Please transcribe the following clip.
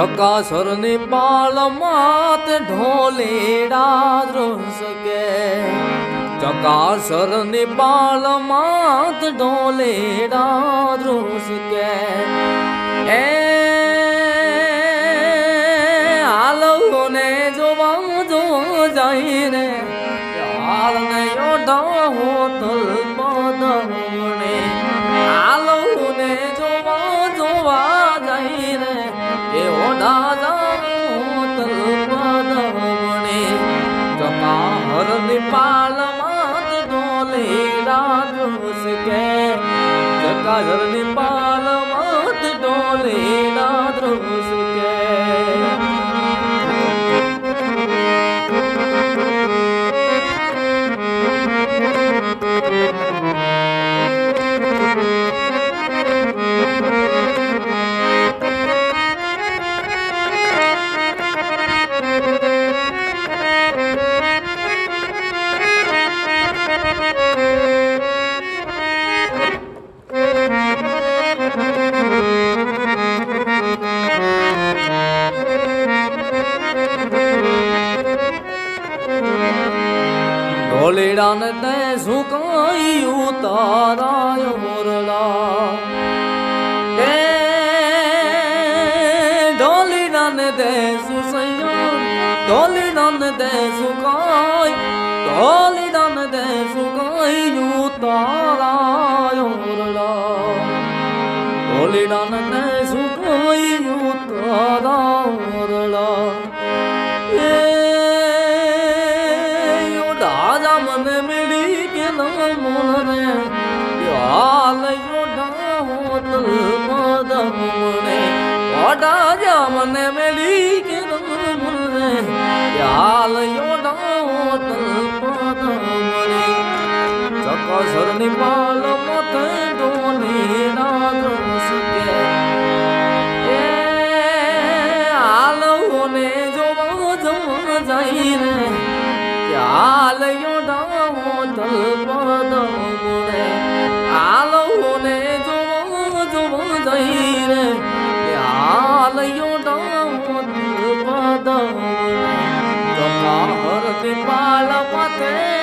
ચકાસરની પાલમાં તે ઢોલેડા ધ્રુસ કે ચકાસરની પાલમાં તે ઢોલેડા ધ્રુસ का जर नेपाल ઢોલેડાને તે સુકાયું તારા મોરલા. એ ઢોલીડાને તે સુસૈયા ઢોલીડાને તે સુકાય ઢોલીડાને તે સુકાયું તારા મોરલા. ઢોલીડાને કે ન મોને યાલ યોડા હોત મદમને ઓડા જા મને કે ન યાલ પાલ મતે ડોલી ના કે એ આલવોને જોવા જવા જાય રે યોડાવો તલપદ મુને આલવોને જોવા જોવા જાય રે મુને ચોકા હર પાલ પતે